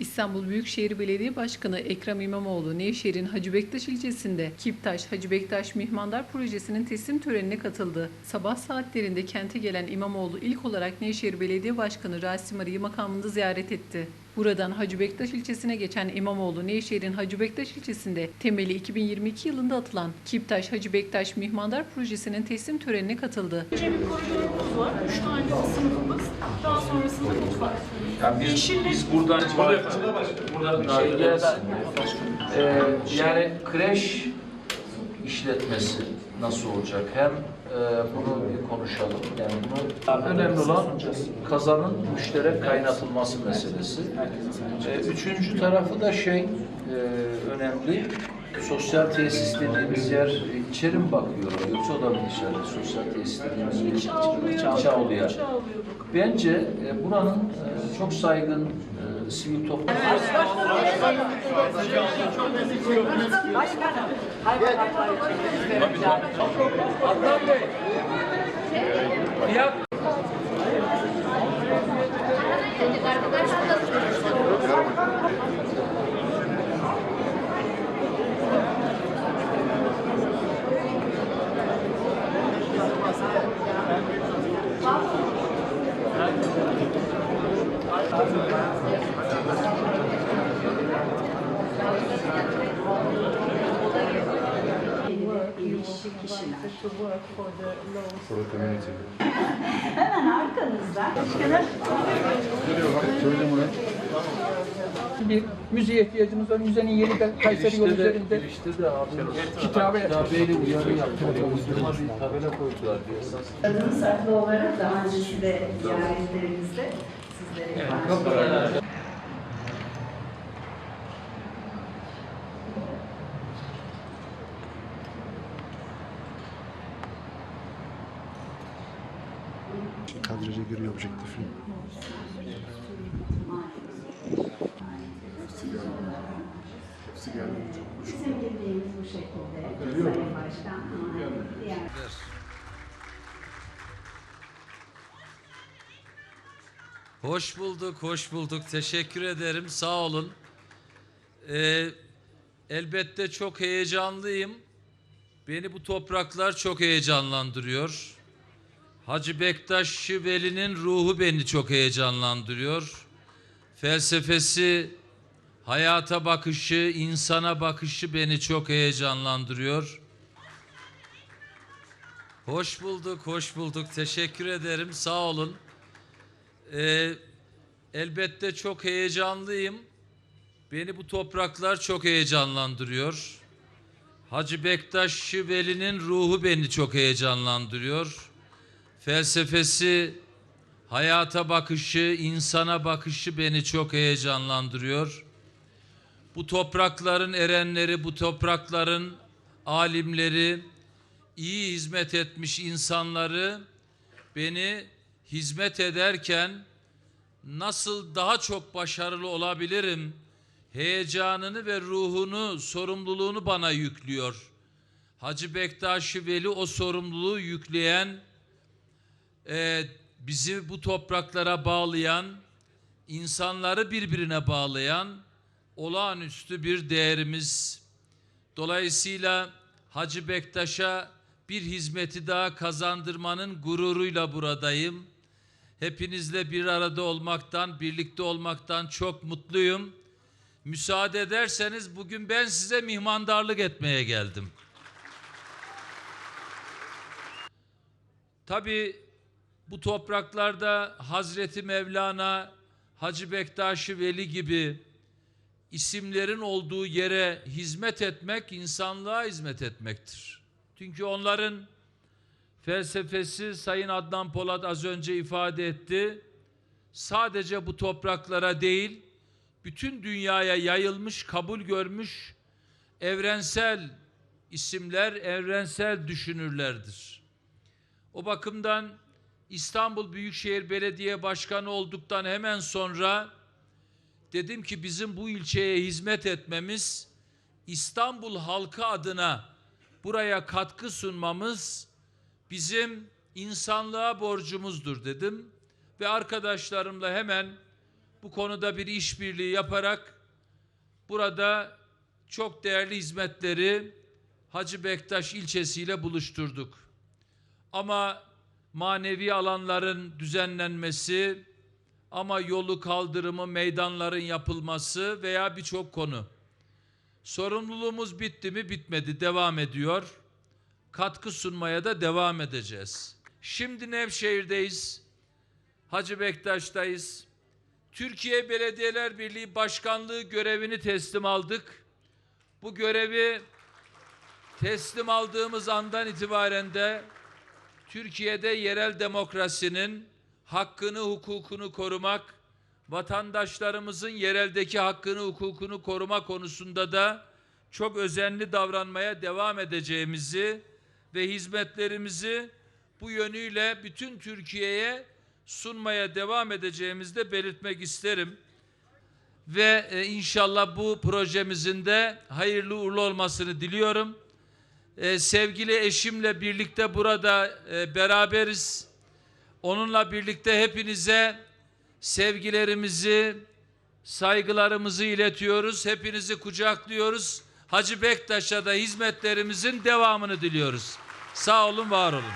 İstanbul Büyükşehir Belediye Başkanı Ekrem İmamoğlu, Nevşehir'in Hacı Bektaş ilçesinde Kiptaş Hacı Bektaş Mihmandar Projesi'nin teslim törenine katıldı. Sabah saatlerinde kente gelen İmamoğlu ilk olarak Nevşehir Belediye Başkanı Rasim Arı'yı makamında ziyaret etti. Buradan Hacı Bektaş ilçesine geçen İmamoğlu, Nevşehir'in Hacı Bektaş ilçesinde temeli 2022 yılında atılan Kiptaş Hacı Bektaş Mihmandar Projesi'nin teslim törenine katıldı. Önce bir koridorumuz var. Üç tane sınıfımız. Daha sonrasında mutfak. Yani biz, Yeşillik- biz buradan burada şey gelsin. Ee, yani kreş işletmesi nasıl olacak? Hem e, bunu bir konuşalım. Yani bunu önemli olan kazanın müşterek kaynatılması meselesi. Ee, üçüncü tarafı da şey e, önemli. Sosyal tesis dediğimiz yer içeri mi bakıyor? Yoksa o da mı dışarı? Sosyal tesis dediğimiz yer Çağlı'ya Çağlı'ya. Bence e, buranın e, çok saygın e, sivil toplum hayvan hakları için. Adnan Bey, fiyat Hemen arkanızda. bir müziğe ihtiyacımız var. Müzenin yeni de Kayseri yolu üzerinde girişte de abi Kitabe- kitabeyle uyarı yaptılar. Üstüne bir tabela koydular diye esas. Adını saklı olarak daha öncesi de ziyaretlerimizde sizlere evet, Kadraja giriyor objektifin. Hoş bulduk, hoş bulduk. Teşekkür ederim. Sağ olun. Ee, elbette çok heyecanlıyım. Beni bu topraklar çok heyecanlandırıyor. Hacı Bektaş Veli'nin ruhu beni çok heyecanlandırıyor. Felsefesi, hayata bakışı, insana bakışı beni çok heyecanlandırıyor. Hoş bulduk, hoş bulduk. Teşekkür ederim. Sağ olun. Ee, elbette çok heyecanlıyım. Beni bu topraklar çok heyecanlandırıyor. Hacı Bektaş Veli'nin ruhu beni çok heyecanlandırıyor. Felsefesi, hayata bakışı, insana bakışı beni çok heyecanlandırıyor. Bu toprakların erenleri, bu toprakların alimleri, iyi hizmet etmiş insanları beni hizmet ederken nasıl daha çok başarılı olabilirim heyecanını ve ruhunu, sorumluluğunu bana yüklüyor. Hacı Bektaş Veli o sorumluluğu yükleyen, e, bizi bu topraklara bağlayan, insanları birbirine bağlayan olağanüstü bir değerimiz. Dolayısıyla Hacı Bektaş'a bir hizmeti daha kazandırmanın gururuyla buradayım. Hepinizle bir arada olmaktan, birlikte olmaktan çok mutluyum. Müsaade ederseniz bugün ben size mihmandarlık etmeye geldim. Tabii bu topraklarda Hazreti Mevlana, Hacı Bektaş Veli gibi isimlerin olduğu yere hizmet etmek insanlığa hizmet etmektir. Çünkü onların felsefesi Sayın Adnan Polat az önce ifade etti. Sadece bu topraklara değil, bütün dünyaya yayılmış, kabul görmüş evrensel isimler, evrensel düşünürlerdir. O bakımdan İstanbul Büyükşehir Belediye Başkanı olduktan hemen sonra dedim ki bizim bu ilçeye hizmet etmemiz İstanbul halkı adına buraya katkı sunmamız bizim insanlığa borcumuzdur dedim ve arkadaşlarımla hemen bu konuda bir işbirliği yaparak burada çok değerli hizmetleri Hacı Bektaş ilçesiyle buluşturduk. Ama manevi alanların düzenlenmesi, ama yolu kaldırımı, meydanların yapılması veya birçok konu. Sorumluluğumuz bitti mi? Bitmedi. Devam ediyor. Katkı sunmaya da devam edeceğiz. Şimdi Nevşehir'deyiz. Hacı Bektaş'tayız. Türkiye Belediyeler Birliği Başkanlığı görevini teslim aldık. Bu görevi teslim aldığımız andan itibaren de Türkiye'de yerel demokrasinin hakkını, hukukunu korumak, vatandaşlarımızın yereldeki hakkını, hukukunu koruma konusunda da çok özenli davranmaya devam edeceğimizi ve hizmetlerimizi bu yönüyle bütün Türkiye'ye sunmaya devam edeceğimizi de belirtmek isterim. Ve e, inşallah bu projemizin de hayırlı uğurlu olmasını diliyorum. E, sevgili eşimle birlikte burada e, beraberiz. Onunla birlikte hepinize sevgilerimizi, saygılarımızı iletiyoruz. Hepinizi kucaklıyoruz. Hacı Bektaş'a da hizmetlerimizin devamını diliyoruz. Sağ olun, var olun.